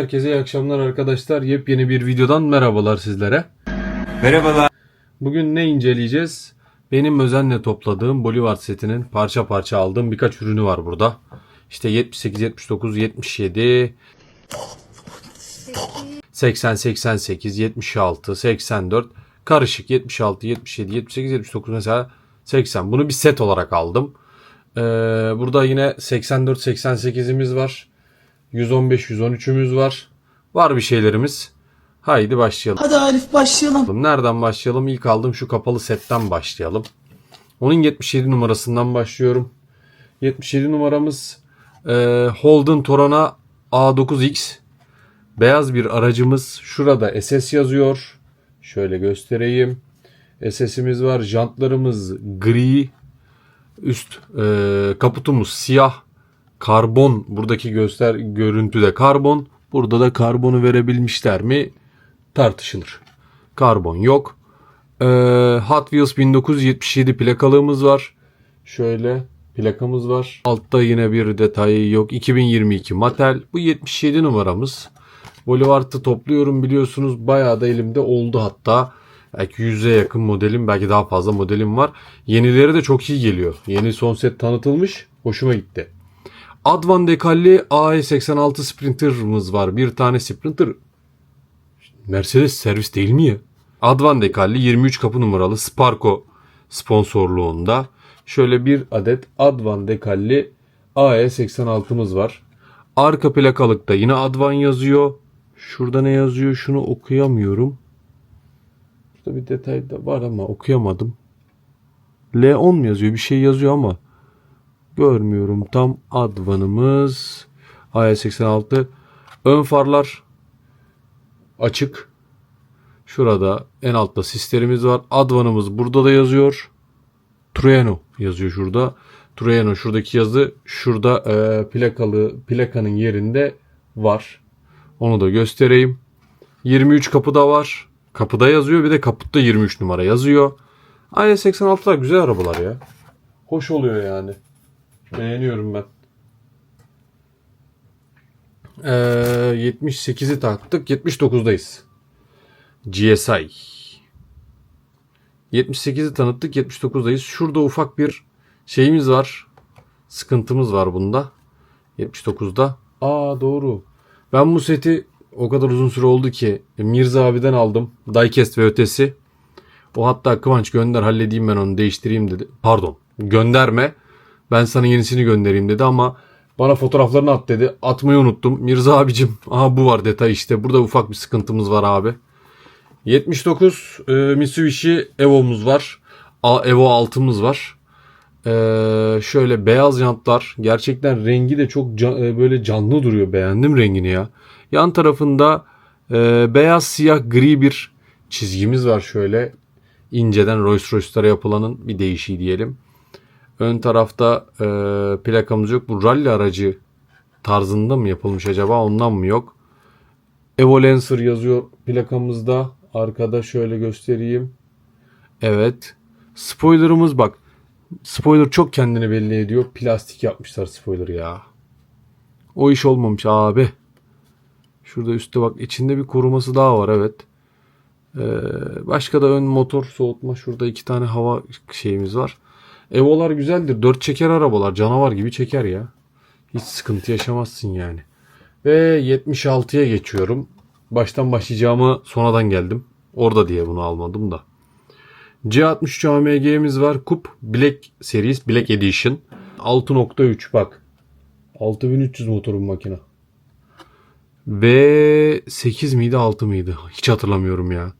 Herkese iyi akşamlar arkadaşlar. Yepyeni bir videodan merhabalar sizlere. Merhabalar. Bugün ne inceleyeceğiz? Benim özenle topladığım Bolivar setinin parça parça aldığım birkaç ürünü var burada. İşte 78, 79, 77, 80, 88, 76, 84, karışık 76, 77, 78, 79 mesela 80. Bunu bir set olarak aldım. Ee, burada yine 84, 88'imiz var. 115, 113'ümüz var. Var bir şeylerimiz. Haydi başlayalım. Hadi Arif başlayalım. Nereden başlayalım? İlk aldığım şu kapalı setten başlayalım. Onun 77 numarasından başlıyorum. 77 numaramız e, Holden Torana A9X. Beyaz bir aracımız. Şurada SS yazıyor. Şöyle göstereyim. SS'imiz var. Jantlarımız gri. Üst e, kaputumuz siyah. Karbon. Buradaki göster görüntüde karbon. Burada da karbonu verebilmişler mi? Tartışılır. Karbon yok. Ee, Hot Wheels 1977 plakalığımız var. Şöyle plakamız var. Altta yine bir detayı yok. 2022 Mattel. Bu 77 numaramız. Boulevard'ı topluyorum biliyorsunuz. Bayağı da elimde oldu hatta. Belki 100'e yakın modelim belki daha fazla modelim var. Yenileri de çok iyi geliyor. Yeni son set tanıtılmış. Hoşuma gitti. Advan dekalli AE86 Sprinter'ımız var. Bir tane Sprinter Mercedes servis değil mi ya? Advan dekalli 23 kapı numaralı Sparko sponsorluğunda şöyle bir adet Advan dekalli AE86'mız var. Arka plakalıkta yine Advan yazıyor. Şurada ne yazıyor şunu okuyamıyorum. Burada bir detay da var ama okuyamadım. L10 mu yazıyor bir şey yazıyor ama görmüyorum tam Advan'ımız AE86 ön farlar açık. Şurada en altta sislerimiz var. Advan'ımız burada da yazıyor. Trueno yazıyor şurada. Trueno şuradaki yazı şurada e, plakalı plakanın yerinde var. Onu da göstereyim. 23 kapıda var. Kapıda yazıyor bir de kaputta 23 numara yazıyor. Aynı 86'lar güzel arabalar ya. Hoş oluyor yani. Beğeniyorum ben. Ee, 78'i taktık. 79'dayız. GSI. 78'i tanıttık. 79'dayız. Şurada ufak bir şeyimiz var. Sıkıntımız var bunda. 79'da. Aa doğru. Ben bu seti o kadar uzun süre oldu ki Mirza abiden aldım. Diecast ve ötesi. O hatta Kıvanç gönder halledeyim ben onu değiştireyim dedi. Pardon gönderme. Ben sana yenisini göndereyim dedi ama bana fotoğraflarını at dedi. Atmayı unuttum. Mirza abicim. Aha bu var detay işte. Burada ufak bir sıkıntımız var abi. 79 e, Mitsubishi Evo'muz var. A, Evo 6'mız var. E, şöyle beyaz jantlar. Gerçekten rengi de çok ca- e, böyle canlı duruyor. Beğendim rengini ya. Yan tarafında e, beyaz siyah gri bir çizgimiz var şöyle. inceden Rolls Royce'lara yapılanın bir değişiği diyelim. Ön tarafta e, plakamız yok. Bu rally aracı tarzında mı yapılmış acaba ondan mı yok? Evo Lancer yazıyor plakamızda. Arkada şöyle göstereyim. Evet. Spoiler'ımız bak. Spoiler çok kendini belli ediyor. Plastik yapmışlar spoiler ya. O iş olmamış abi. Şurada üstte bak içinde bir koruması daha var evet. Ee, başka da ön motor soğutma. Şurada iki tane hava şeyimiz var. Evo'lar güzeldir. Dört çeker arabalar. Canavar gibi çeker ya. Hiç sıkıntı yaşamazsın yani. Ve 76'ya geçiyorum. Baştan başlayacağımı sonradan geldim. Orada diye bunu almadım da. C63 AMG'miz var. Coupe Black Series Black Edition. 6.3 bak. 6300 motorun makine. Ve 8 miydi 6 mıydı? Hiç hatırlamıyorum ya.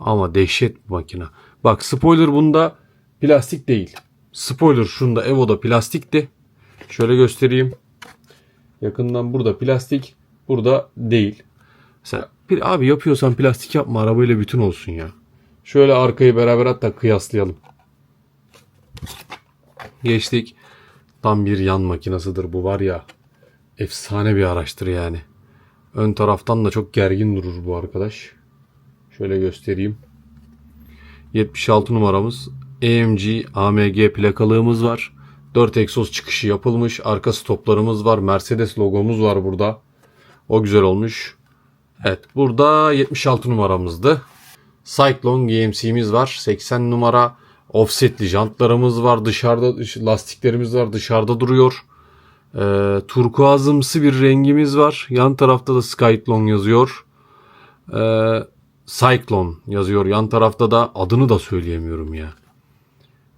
Ama dehşet bir makine. Bak spoiler bunda plastik değil. Spoiler şunda Evo'da plastikti. Şöyle göstereyim. Yakından burada plastik. Burada değil. Mesela bir, abi yapıyorsan plastik yapma arabayla bütün olsun ya. Şöyle arkayı beraber hatta kıyaslayalım. Geçtik. Tam bir yan makinasıdır bu var ya. Efsane bir araçtır yani. Ön taraftan da çok gergin durur bu arkadaş. Şöyle göstereyim. 76 numaramız. AMG AMG plakalığımız var. 4 egzoz çıkışı yapılmış. Arka stoplarımız var. Mercedes logomuz var burada. O güzel olmuş. Evet burada 76 numaramızdı. Cyclone GMC'miz var. 80 numara offsetli jantlarımız var. Dışarıda dış- lastiklerimiz var. Dışarıda duruyor. Ee, turkuazımsı bir rengimiz var. Yan tarafta da Skyclone yazıyor. Ee, Cyclone yazıyor. Yan tarafta da adını da söyleyemiyorum ya.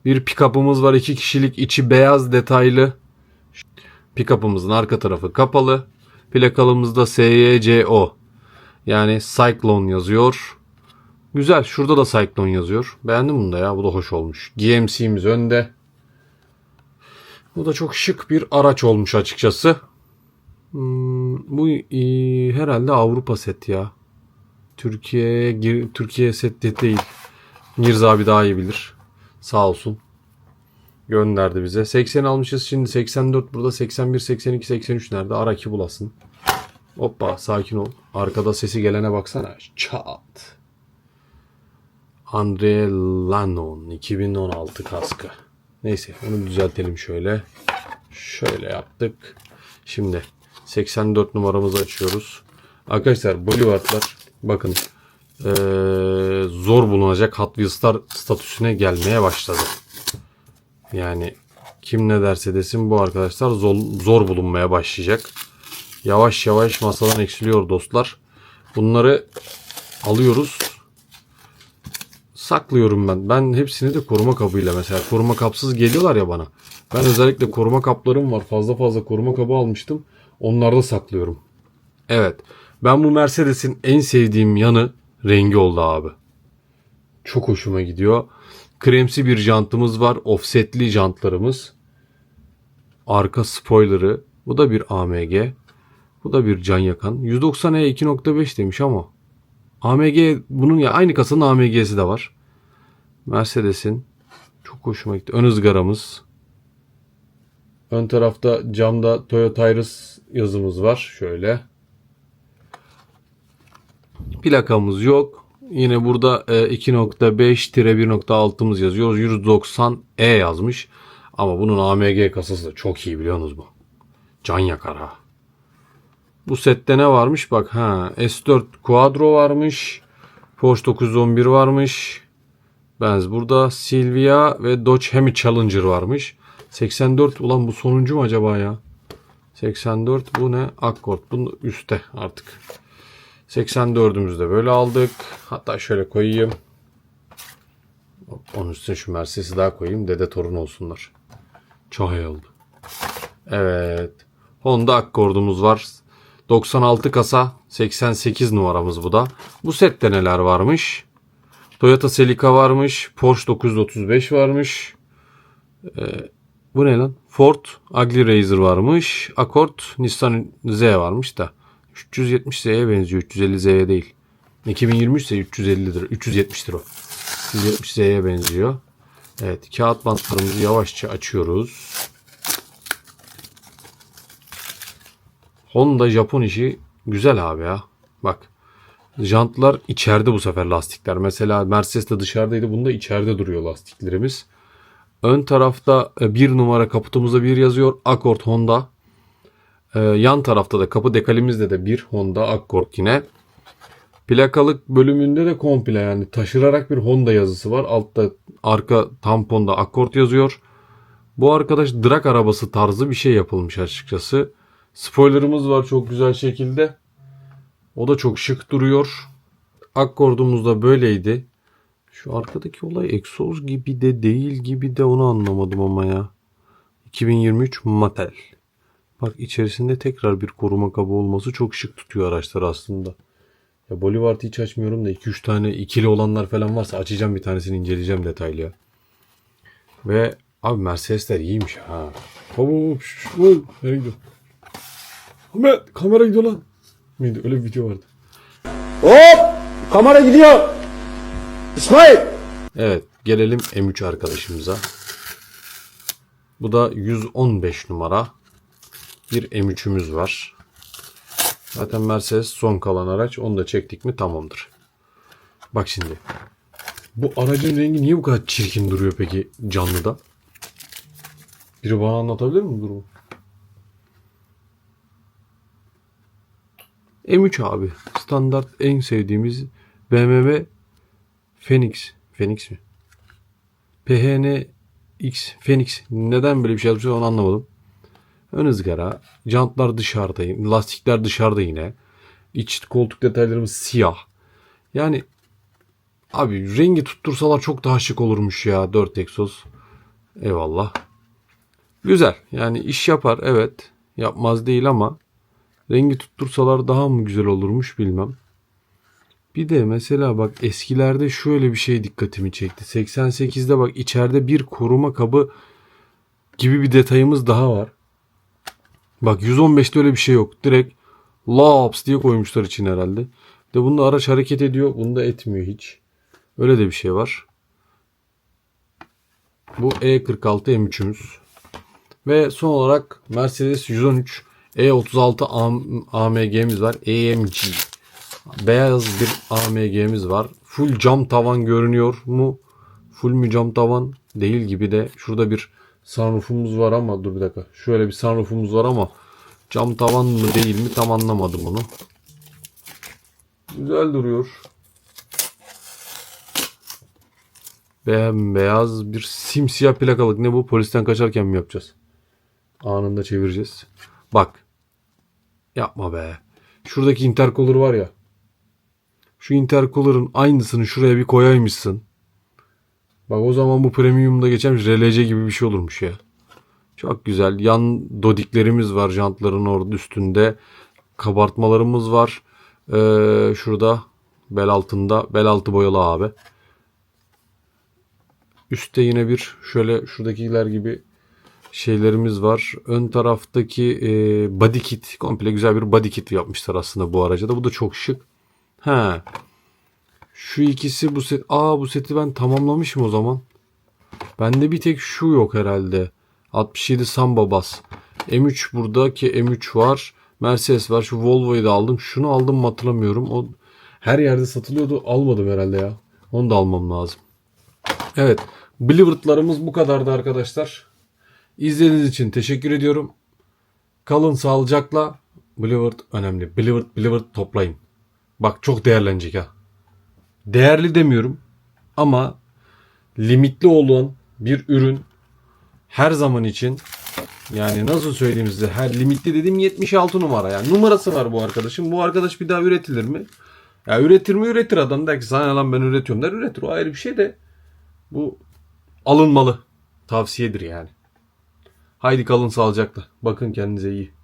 Bir pick-up'ımız var. iki kişilik içi beyaz detaylı. Pick-up'ımızın arka tarafı kapalı. Plakalımızda SYCO. Yani Cyclone yazıyor. Güzel. Şurada da Cyclone yazıyor. Beğendim bunu da ya. Bu da hoş olmuş. GMC'miz önde. Bu da çok şık bir araç olmuş açıkçası. Hmm, bu e, herhalde Avrupa set ya. Türkiye'ye gir, Türkiye set de değil. Mirza abi daha iyi bilir. Sağ olsun. Gönderdi bize. 80 almışız şimdi 84 burada 81 82 83 nerede? Araki bulasın. Hoppa sakin ol. Arkada sesi gelene baksana. Çat. Andre Lannon 2016 kaskı. Neyse onu düzeltelim şöyle. Şöyle yaptık. Şimdi 84 numaramızı açıyoruz. Arkadaşlar Boulevard'lar bakın eee, zor bulunacak Hot Wheels'lar statüsüne gelmeye başladı. Yani kim ne derse desin bu arkadaşlar zor, zor bulunmaya başlayacak. Yavaş yavaş masadan eksiliyor dostlar. Bunları alıyoruz. Saklıyorum ben. Ben hepsini de koruma kabıyla mesela koruma kapsız geliyorlar ya bana. Ben özellikle koruma kaplarım var. Fazla fazla koruma kabı almıştım. Onlarda saklıyorum. Evet. Ben bu Mercedes'in en sevdiğim yanı rengi oldu abi. Çok hoşuma gidiyor. Kremsi bir jantımız var. Offsetli jantlarımız. Arka spoiler'ı. Bu da bir AMG. Bu da bir can yakan. 190E 2.5 demiş ama AMG bunun ya aynı kasanın AMG'si de var. Mercedes'in çok hoşuma gitti. Ön ızgaramız. Ön tarafta camda Toyota Iris yazımız var. Şöyle. Plakamız yok. Yine burada e, 2.5-1.6'mız yazıyor. 190E yazmış. Ama bunun AMG kasası da çok iyi biliyorsunuz mu? Can yakar ha. Bu sette ne varmış? Bak ha S4 Quattro varmış. Porsche 911 varmış. Benz burada Silvia ve Dodge Hemi Challenger varmış. 84 ulan bu sonuncu mu acaba ya? 84 bu ne? Accord. Bu üstte artık. 84'ümüzü de böyle aldık. Hatta şöyle koyayım. Onun üstüne şu Mercedes'i daha koyayım. Dede torun olsunlar. İyi oldu. Evet. Honda Accord'umuz var. 96 kasa 88 numaramız bu da. Bu sette neler varmış? Toyota Celica varmış. Porsche 935 varmış. Ee, bu ne lan? Ford Ugly Razor varmış. Accord Nissan Z varmış da. 370Z'ye benziyor. 350Z'ye değil. 2023 ise 350'dir. 370'tir o. 370Z'ye benziyor. Evet. Kağıt bantlarımızı yavaşça açıyoruz. Honda Japon işi güzel abi ya. Bak. Jantlar içeride bu sefer lastikler. Mesela Mercedes de dışarıdaydı. Bunda içeride duruyor lastiklerimiz. Ön tarafta e, bir numara kaputumuzda bir yazıyor. Accord Honda. Ee, yan tarafta da kapı dekalimizde de bir Honda Accord yine. Plakalık bölümünde de komple yani taşırarak bir Honda yazısı var. Altta arka tamponda Accord yazıyor. Bu arkadaş drag arabası tarzı bir şey yapılmış açıkçası. Spoilerımız var çok güzel şekilde. O da çok şık duruyor. Akkordumuz da böyleydi. Şu arkadaki olay egzoz gibi de değil gibi de onu anlamadım ama ya. 2023 Mattel. Bak içerisinde tekrar bir koruma kabı olması çok şık tutuyor araçlar aslında. Ya Boulevard'ı hiç açmıyorum da 2-3 tane ikili olanlar falan varsa açacağım bir tanesini inceleyeceğim detaylı ya. Ve abi Mercedesler iyiymiş ha. Hop, nereye gidiyorsun? Ahmet kamera gidiyor lan. Miydi? Öyle bir video vardı. Hop! Kamera gidiyor. İsmail! Evet gelelim M3 arkadaşımıza. Bu da 115 numara. Bir M3'ümüz var. Zaten Mercedes son kalan araç. Onu da çektik mi tamamdır. Bak şimdi. Bu aracın rengi niye bu kadar çirkin duruyor peki canlıda? Biri bana anlatabilir mi durumu? M3 abi. Standart en sevdiğimiz BMW Phoenix. Phoenix mi? PHNX Phoenix. Neden böyle bir şey yapmışlar onu anlamadım. Ön ızgara. Jantlar dışarıda. Lastikler dışarıda yine. İç koltuk detaylarımız siyah. Yani abi rengi tuttursalar çok daha şık olurmuş ya 4 egzoz. Eyvallah. Güzel. Yani iş yapar evet. Yapmaz değil ama rengi tuttursalar daha mı güzel olurmuş bilmem. Bir de mesela bak eskilerde şöyle bir şey dikkatimi çekti. 88'de bak içeride bir koruma kabı gibi bir detayımız daha var. Bak 115'te öyle bir şey yok. Direkt laps diye koymuşlar için herhalde. De bunda araç hareket ediyor. Bunda etmiyor hiç. Öyle de bir şey var. Bu E E46 M3'ümüz. Ve son olarak Mercedes 113 E36 AM AMG'miz var. AMG. Beyaz bir AMG'miz var. Full cam tavan görünüyor mu? Full mü cam tavan? Değil gibi de. Şurada bir sunroofumuz var ama dur bir dakika. Şöyle bir sunroofumuz var ama cam tavan mı değil mi tam anlamadım onu. Güzel duruyor. Beyaz bir simsiyah plakalık. Ne bu? Polisten kaçarken mi yapacağız? Anında çevireceğiz. Bak. Yapma be. Şuradaki intercooler var ya. Şu intercooler'ın aynısını şuraya bir koyaymışsın. Bak o zaman bu premiumda geçen RLC gibi bir şey olurmuş ya. Çok güzel. Yan dodiklerimiz var jantların orada üstünde. Kabartmalarımız var. Ee, şurada bel altında. Bel altı boyalı abi. Üstte yine bir şöyle şuradakiler gibi şeylerimiz var. Ön taraftaki e, body kit komple güzel bir body kit yapmışlar aslında bu araca da. Bu da çok şık. He. Şu ikisi bu set. Aa bu seti ben tamamlamışım o zaman. Bende bir tek şu yok herhalde. 67 Samba Bass. M3 burada ki M3 var. Mercedes var. Şu Volvo'yu da aldım. Şunu aldım mı hatırlamıyorum. O her yerde satılıyordu. Almadım herhalde ya. Onu da almam lazım. Evet. Blivert'larımız bu kadardı arkadaşlar. İzlediğiniz için teşekkür ediyorum. Kalın sağlıcakla. Blivert önemli. Blivert, Blivert toplayın. Bak çok değerlenecek ha. Değerli demiyorum ama limitli olan bir ürün her zaman için yani nasıl söyleyeyim size her limitli dediğim 76 numara yani numarası var bu arkadaşın. Bu arkadaş bir daha üretilir mi? Ya üretir mi üretir adam der ki sana lan ben üretiyorum der üretir o ayrı bir şey de bu alınmalı tavsiyedir yani. Haydi kalın sağlıcakla bakın kendinize iyi.